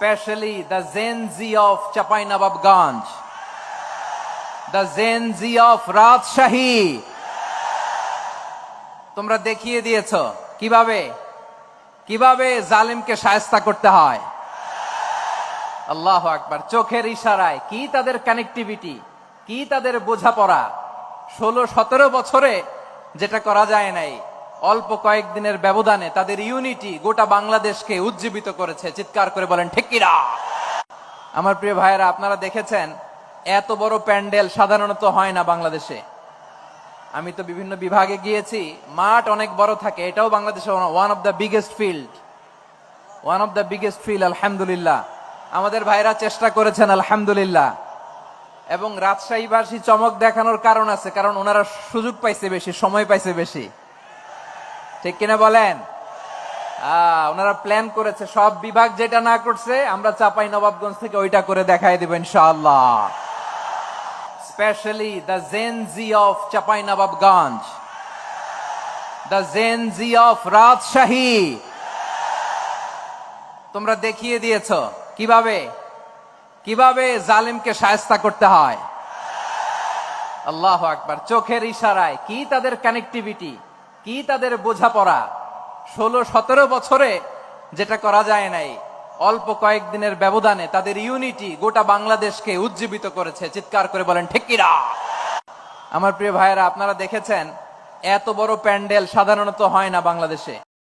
especially the Gen Z of Chapainababganj, the Gen Z of Rajshahi তোমরা দেখিয়ে দিয়েছ কীভাবে কীভাবে জালিমকে সায়স্তা করতে হয়। আল্লাহ আকবার চোখের ইশারায় কি তাদের কানেক্টিভিটি কি তাদের বোঝাপড়া। ষোলো সতেরো বছরে যেটা করা যায় নাই অল্প কয়েকদিনের ব্যবধানে তাদের ইউনিটি গোটা বাংলাদেশকে উজ্জীবিত করেছে। চিৎকার করে বলেন ঠিকিরা আমার প্রিয় ভাইয়েরা, আপনারা দেখেছেন, এত বড় প্যান্ডেল সাধারণত হয় না বাংলাদেশে। আমি তো বিভিন্ন বিভাগে গিয়েছি, মাঠ অনেক বড় থাকে, এটাও বাংলাদেশে one of the biggest field one of the biggest field আলহামদুলিল্লাহ। আমাদের ভাইরা চেষ্টা করেছেন, আলহামদুলিল্লাহ। এবং রাজশাহীবাসী চমক দেখানোর কারণ আছে, কারণ ওনারা সুযোগ পাইছে বেশি, সময় পাইছে বেশি। ঠিক কিনা বলেন? ওনারা প্ল্যান করেছে, সব বিভাগ যেটা না করছে, আমরা চাপাই নবাবগঞ্জ থেকে ওইটা করে দেখাই দেবো ইনশাআল্লাহ। Specially the Gen Z of Chapai Nawabganj. The Gen Z of Rajshahi. তোমরা দেখিয়ে দিয়েছ, কীভাবে? কীভাবে জালিমকে সায়স্তা করতে হয়? আল্লাহ আকবার, চোখের ইশারায়, কি তাদের কানেক্টিভিটি কি তাদের বোঝাপড়া? ষোলো, সতেরো বছরে যেটা করা যায় নাই, অল্প কয়েকদিনের ব্যবধানে তাদের ইউনিটি গোটা বাংলাদেশকে উজ্জীবিত করেছে। চিৎকার করে বলেন ঠিকিরা আমার প্রিয় ভাইয়েরা, আপনারা দেখেছেন, এত বড় প্যান্ডেল সাধারণত হয় না বাংলাদেশে।